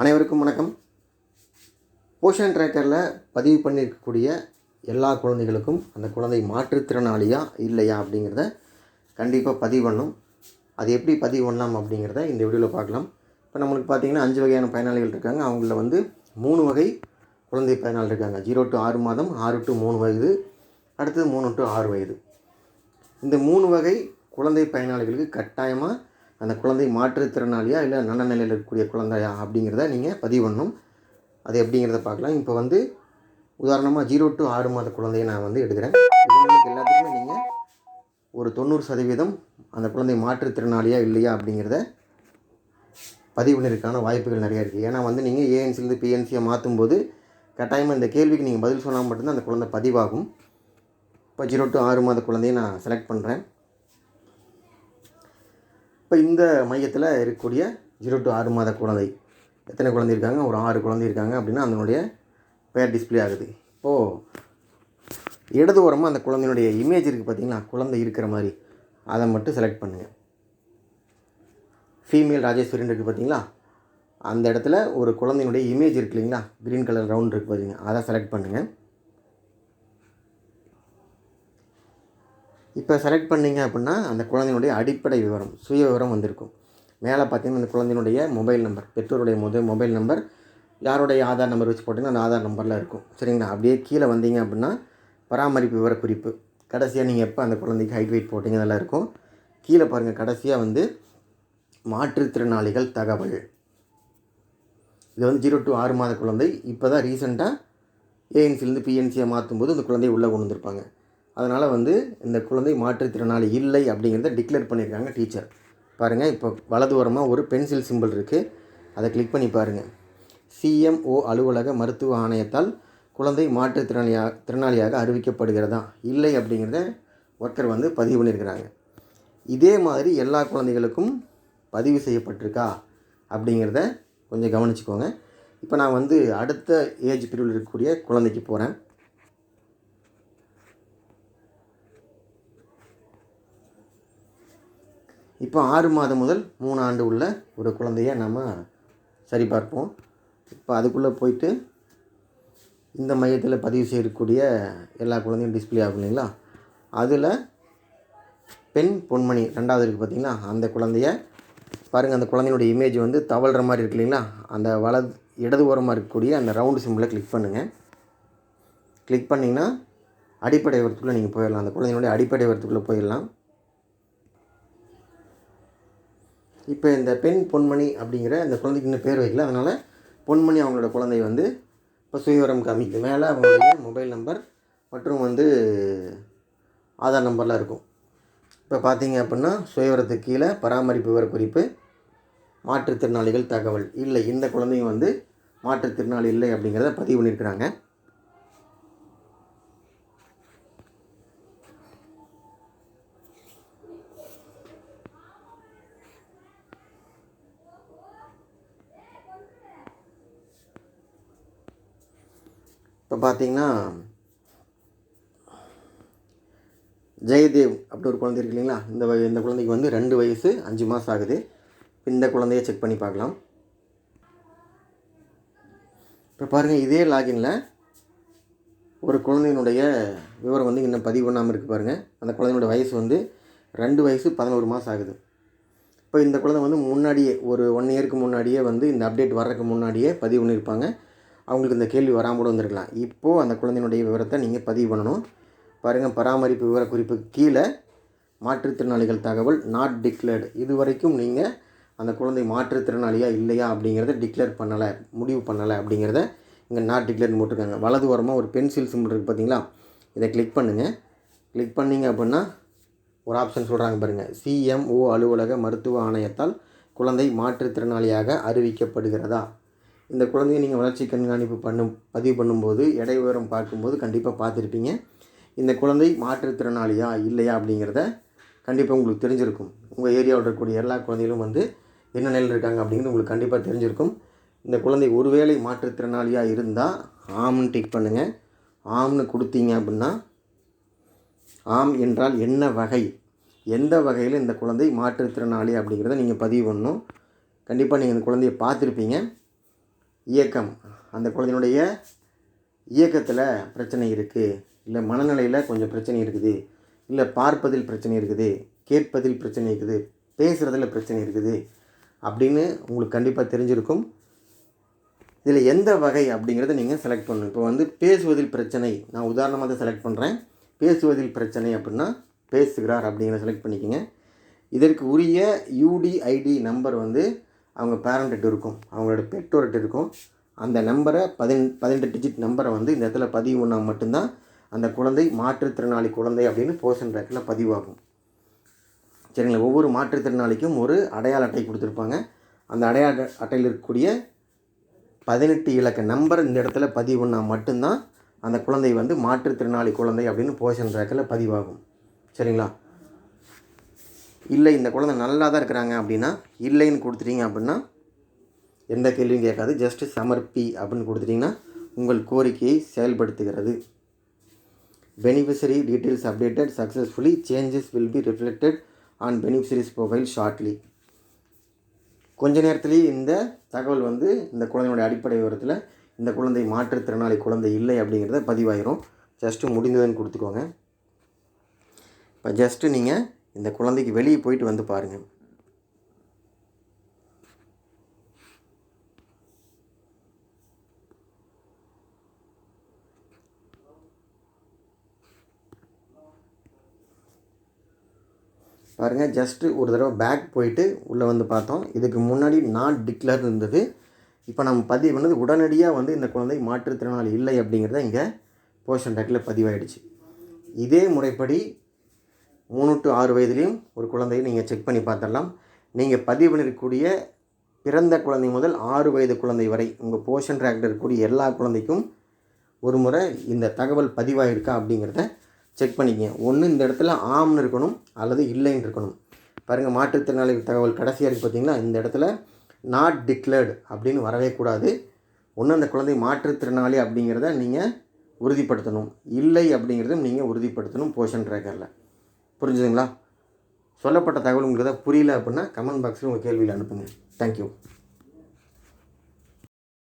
அனைவருக்கும் வணக்கம். போஷன் ட்ராக்கரில் பதிவு பண்ணியிருக்கக்கூடிய எல்லா குழந்தைகளுக்கும் அந்த குழந்தை மாற்றுத்திறனாளியா இல்லையா அப்படிங்கிறத கண்டிப்பாக பதிவு பண்ணும் அது எப்படி பதிவு பண்ணலாம் அப்படிங்கிறத இந்த வீடியோவில் பார்க்கலாம். இப்போ நம்மளுக்கு பார்த்தீங்கன்னா அஞ்சு வகையான பயனாளிகள் இருக்காங்க. அவங்கள வந்து மூணு வகை குழந்தை பயனாளி இருக்காங்க. ஜீரோ டு ஆறு மாதம் ஆறு டு மூணு வயது அடுத்தது மூணு டு ஆறு வயது. இந்த மூணு வகை குழந்தை பயனாளிகளுக்கு கட்டாயமாக அந்த குழந்தை மாற்றுத்திறனாளியா இல்லை நல்ல நிலையில் இருக்கக்கூடிய குழந்தையா அப்படிங்கிறத நீங்கள் பதிவு பண்ணணும் அது எப்படிங்கிறத பார்க்கலாம். இப்போ வந்து உதாரணமாக ஜீரோ டு ஆறு மாத குழந்தையை நான் வந்து எடுக்கிறேன். இவங்களுக்கு எல்லாத்துக்குமே நீங்கள் ஒரு தொண்ணூறு சதவீதம் அந்த குழந்தை மாற்றுத்திறனாளியா இல்லையா அப்படிங்கிறத பதிவு பண்ணியிருக்கான வாய்ப்புகள் நிறையா இருக்குது ஏன்னா வந்து நீங்கள் ஏஎன்சிலேருந்து பிஎன்சியை மாற்றும்போது கட்டாயமாக இந்த கேள்விக்கு நீங்கள் பதில் சொன்னால் மட்டும்தான் அந்த குழந்தை பதிவாகும். இப்போ ஜீரோ டு ஆறு மாத குழந்தையை நான் செலக்ட் பண்ணுறேன் இப்போ இந்த மையத்தில் இருக்கக்கூடிய ஜீரோ டு ஆறு மாத குழந்தை. எத்தனை குழந்தை இருக்காங்க? ஒரு ஆறு குழந்தை இருக்காங்க அப்படின்னா அதனுடைய பெயர் டிஸ்ப்ளே ஆகுது. இப்போது இடது ஓரமாக அந்த குழந்தையினுடைய இமேஜ் இருக்குது பார்த்தீங்களா? குழந்தை இருக்கிற மாதிரி. அதை மட்டும் செலக்ட் பண்ணுங்கள் ஃபீமேல் ராஜேஸ்வரின் இருக்குது பார்த்தீங்களா? அந்த இடத்துல ஒரு குழந்தையினுடைய இமேஜ் இருக்கு இல்லைங்களா? க்ரீன் கலர் ரவுண்ட் இருக்குது பார்த்தீங்க அதை செலக்ட் பண்ணுங்கள் இப்போ செலக்ட் பண்ணீங்க அப்படின்னா அந்த குழந்தையினுடைய அடிப்படை விவரம் சுய விவரம் வந்திருக்கும். மேலே பார்த்தீங்கன்னா அந்த குழந்தையினுடைய மொபைல் நம்பர் பெற்றோருடைய முதல் மொபைல் நம்பர் யாருடைய ஆதார் நம்பர் வச்சு போட்டிங்கன்னா அந்த ஆதார் நம்பரில் இருக்கும். சரிங்களா? அப்படியே கீழே வந்தீங்க அப்படின்னா பராமரிப்பு விவரக்குறிப்பு. கடைசியாக நீங்கள் எப்போ அந்த குழந்தைக்கு ஹைட் வெயிட் போட்டிங்க அதெல்லாம் இருக்கும். கீழே பாருங்கள் கடைசியாக வந்து மாற்றுத்திறனாளிகள் தகவல். இது வந்து ஜீரோ டு ஆறு மாத குழந்தை. இப்போ தான் ரீசெண்டாக ஏஎன்சிலேருந்து பிஎன்சியை மாற்றும் போது அந்த குழந்தைய உள்ளே கொண்டு வந்திருப்பாங்க. அதனால் வந்து இந்த குழந்தை மாற்றுத்திறனாளி இல்லை அப்படிங்கிறத டிக்ளேர் பண்ணியிருக்காங்க டீச்சர் பாருங்கள் இப்போ வலது ஓரமாக ஒரு பென்சில் சிம்பிள் இருக்குது அதை கிளிக் பண்ணி பாருங்கள் சிஎம்ஓ அலுவலக மருத்துவ ஆணையத்தால் குழந்தை மாற்றுத்திறனாளியாக திறனாளியாக அறிவிக்கப்படுகிறதா? இல்லை அப்படிங்கிறத ஒர்க்கர் வந்து பதிவு பண்ணியிருக்கிறாங்க. இதே மாதிரி எல்லா குழந்தைகளுக்கும் பதிவு செய்யப்பட்டிருக்கா? அப்படிங்கிறத கொஞ்சம் கவனிச்சுக்கோங்க. இப்போ நான் வந்து அடுத்த ஏஜ் பிரிவில் இருக்கக்கூடிய குழந்தைக்கு போகிறேன் இப்போ ஆறு மாதம் முதல் மூணு ஆண்டு உள்ள ஒரு குழந்தைய நம்ம சரிபார்ப்போம். இப்போ அதுக்குள்ளே போயிட்டு இந்த மையத்தில் பதிவு செய்யக்கூடிய எல்லா குழந்தையும் டிஸ்பிளே ஆகும் இல்லைங்களா? அதில் பெண் பொன்மணி ரெண்டாவது இருக்குது பார்த்திங்கன்னா அந்த குழந்தைய பாருங்கள் அந்த குழந்தையினுடைய இமேஜ் வந்து தவழ்கிற மாதிரி இருக்கு இல்லைங்களா? அந்த வலது இடது ஓரமாக இருக்கக்கூடிய அந்த ரவுண்டு சிம்பிளை கிளிக் பண்ணுங்கள் கிளிக் பண்ணிங்கன்னா அடிப்படை வரத்துக்குள்ளே நீங்கள் போயிடலாம். அந்த குழந்தையினுடைய அடிப்படை வரத்துக்குள்ளே போயிடலாம். இப்போ இந்த பெண் பொன்மணி அப்படிங்கிற அந்த குழந்தைக்கு இன்னும் பேர் வைக்கல. அதனால் பொன்மணி அவங்களோட குழந்தை வந்து இப்போ சுயவரம் காமிக்கு மேலே அவங்களுடைய மொபைல் நம்பர் மற்றும் வந்து ஆதார் நம்பர்லாம் இருக்கும். இப்போ பார்த்தீங்க அப்படின்னா சுயவரத்துக்கு கீழே பராமரிப்பு விவரக்குறிப்பு மாற்றுத்திறனாளிகள் தகவல். இல்லை இந்த குழந்தையும் வந்து மாற்றுத்திறனாளி இல்லை அப்படிங்கிறத பதிவு பண்ணியிருக்கிறாங்க. இப்போ பார்த்தீங்கன்னா ஜெயதேவ் அப்படி ஒரு குழந்தை இருக்கு இல்லைங்களா? இந்த இந்த குழந்தைக்கு வந்து ரெண்டு வயசு அஞ்சு மாதம் ஆகுது. இந்த குழந்தைய செக் பண்ணி பார்க்கலாம். இப்போ பாருங்கள் இதே லாகின்ல ஒரு குழந்தையினுடைய விவரம் வந்து இன்னும் பதிவு பண்ணாமல் இருக்குது பாருங்கள் அந்த குழந்தையோட வயசு வந்து ரெண்டு வயசு பதினோரு மாதம் ஆகுது. இப்போ இந்த குழந்தை வந்து முன்னாடியே ஒரு ஒன் இயருக்கு முன்னாடியே வந்து இந்த அப்டேட் வர்றதுக்கு முன்னாடியே பதிவு பண்ணியிருப்பாங்க. அவங்களுக்கு இந்த கேள்வி வராமல் கூட வந்திருக்கலாம். இப்போது அந்த குழந்தையினுடைய விவரத்தை நீங்கள் பதிவு பண்ணணும். பாருங்கள் பராமரிப்பு விவரக்குறிப்பு கீழே மாற்றுத்திறனாளிகள் தகவல் நாட் டிக்ளேர்டு இது வரைக்கும் நீங்கள் அந்த குழந்தை மாற்றுத்திறனாளியாக இல்லையா அப்படிங்கிறத டிக்ளேர் பண்ணலை முடிவு பண்ணலை அப்படிங்கிறத இங்கே நாட் டிக்ளேர் போட்டிருக்காங்க. வலது ஓரமாக ஒரு பென்சில் சிம்பிள் இருக்குது பார்த்தீங்களா இதை கிளிக் பண்ணுங்கள் கிளிக் பண்ணீங்க அப்படின்னா ஒரு ஆப்ஷன் சொல்கிறாங்க பாருங்கள் சிஎம்ஓ அலுவலக மருத்துவ ஆணையத்தால் குழந்தை மாற்றுத்திறனாளியாக அறிவிக்கப்படுகிறதா? இந்த குழந்தையை நீங்கள் வளர்ச்சி கண்காணிப்பு பண்ணும் பதிவு பண்ணும்போது எடை விவரம் பார்க்கும்போது கண்டிப்பாக பார்த்துருப்பீங்க. இந்த குழந்தை மாற்றுத்திறனாளியா இல்லையா அப்படிங்கிறத கண்டிப்பாக உங்களுக்கு தெரிஞ்சிருக்கும். உங்கள் ஏரியாவில் இருக்கக்கூடிய எல்லா குழந்தைகளும் வந்து என்ன நிலையில் இருக்காங்க அப்படிங்கிறது உங்களுக்கு கண்டிப்பாக தெரிஞ்சிருக்கும். இந்த குழந்தை ஒருவேளை மாற்றுத்திறனாளியாக இருந்தால் ஆம்னு டிக் பண்ணுங்கள் ஆம்னு கொடுத்தீங்க அப்படின்னா ஆம் என்றால் என்ன வகை? எந்த வகையில் இந்த குழந்தை மாற்றுத்திறனாளி அப்படிங்கிறத நீங்கள் பதிவு பண்ணணும். கண்டிப்பாக நீங்கள் இந்த குழந்தைய பார்த்துருப்பீங்க. இயக்கம். அந்த குழந்தையினுடைய இயக்கத்தில் பிரச்சனை இருக்குது இல்லை மனநிலையில் கொஞ்சம் பிரச்சனை இருக்குது. இல்லை பார்ப்பதில் பிரச்சனை இருக்குது. கேட்பதில் பிரச்சனை இருக்குது. பேசுகிறதுல பிரச்சனை இருக்குது. அப்படின்னு உங்களுக்கு கண்டிப்பாக தெரிஞ்சிருக்கும். இதில் எந்த வகை அப்படிங்கிறத நீங்கள் செலக்ட் பண்ணணும். இப்போ வந்து பேசுவதில் பிரச்சனை. நான் உதாரணமாக தான் செலக்ட் பண்ணுறேன் பேசுவதில் பிரச்சனை அப்படின்னா பேசுகிறார் அப்படிங்கிறத செலக்ட் பண்ணிக்கோங்க. இதற்கு உரிய யூடிஐடி நம்பர் வந்து அவங்க பேரண்ட்டு இருக்கும் அவங்களோட பெற்றோர்கிட்ட இருக்கும். அந்த நம்பரை பதின் பதினெட்டு டிஜிட் நம்பரை வந்து இந்த இடத்துல பதிவு பண்ணால் மட்டும்தான் அந்த குழந்தை மாற்றுத்திறனாளி குழந்தை அப்படின்னு போஷன் ரேக்கில் பதிவாகும். சரிங்களா? ஒவ்வொரு மாற்றுத்திறனாளிக்கும் ஒரு அடையாள அட்டை கொடுத்துருப்பாங்க. அந்த அடையாள அட்டையில் இருக்கக்கூடிய பதினெட்டு இலக்க நம்பர் இந்த இடத்துல பதிவு பண்ணால் மட்டும்தான் அந்த குழந்தை வந்து மாற்றுத்திறனாளி குழந்தை அப்படின்னு போஷன் ரேக்கில் பதிவாகும். சரிங்களா? இல்லை இந்த குழந்தை நல்லா தான் இருக்கிறாங்க அப்படின்னா இல்லைன்னு கொடுத்துட்டீங்க அப்படின்னா எந்த கேள்வியும் கேட்காது. ஜஸ்ட் சமர்ப்பி அப்படின்னு கொடுத்துட்டிங்கன்னா உங்கள் கோரிக்கையை செயல்படுத்துகிறது. Beneficiary details updated successfully changes will be reflected on beneficiaries profile shortly கொஞ்ச நேரத்துலேயே இந்த தகவல் வந்து இந்த குழந்தையோட அடிப்படை விவரத்தில் இந்த குழந்தை மாற்றுத்திறனாளி குழந்தை இல்லை அப்படிங்கிறத பதிவாயிரும். ஜஸ்ட்டு முடிந்ததுன்னு கொடுத்துக்கோங்க. இப்போ ஜஸ்ட்டு நீங்கள் இந்த குழந்தைக்கு வெளியே போயிட்டு வந்து பாருங்கள் பாருங்கள் ஜஸ்ட்டு ஒரு தடவை பேக் போயிட்டு உள்ளே வந்து பார்த்தோம். இதுக்கு முன்னாடி நாட் டிக்ளேர் இருந்தது. இப்போ நம்ம பதிவு பண்ணது உடனடியாக வந்து இந்த குழந்தை மாற்றுத்திறனாளி இல்லை அப்படிங்கிறத இங்கே போஷன் டேக்கில் பதிவாயிடுச்சு. இதே முறைப்படி மூணு டு ஆறு வயதுலேயும் ஒரு குழந்தையை நீங்கள் செக் பண்ணி பார்த்துடலாம். நீங்கள் பதிவு பண்ணிருக்கக்கூடிய பிறந்த குழந்தை முதல் ஆறு வயது குழந்தை வரை உங்கள் போஷன் ட்ராக்டர் இருக்கக்கூடிய எல்லா குழந்தைக்கும் ஒரு முறை இந்த தகவல் பதிவாயிருக்கா அப்படிங்கிறத செக் பண்ணிக்கங்க. ஒன்று இந்த இடத்துல ஆம்னு இருக்கணும் அல்லது இல்லைன்னு இருக்கணும். பாருங்கள் மாற்றுத்திறனாளி தகவல் கடைசியாக இருக்குது பார்த்தீங்கன்னா இந்த இடத்துல நாட் டிக்ளேர்டு அப்படின்னு வரவே கூடாது. ஒன்று அந்த குழந்தை மாற்றுத்திறனாளி அப்படிங்கிறத நீங்கள் உறுதிப்படுத்தணும். இல்லை அப்படிங்கிறதும் நீங்கள் உறுதிப்படுத்தணும் போஷன் ட்ராக்கரில் புரிஞ்சுதுங்களா? சொல்லப்பட்ட தகவல் உங்களுக்கு எதாவது புரியல அப்படின்னா கமெண்ட் பாக்ஸில் உங்கள் கேள்வியில் அனுப்புங்க. தேங்க்யூ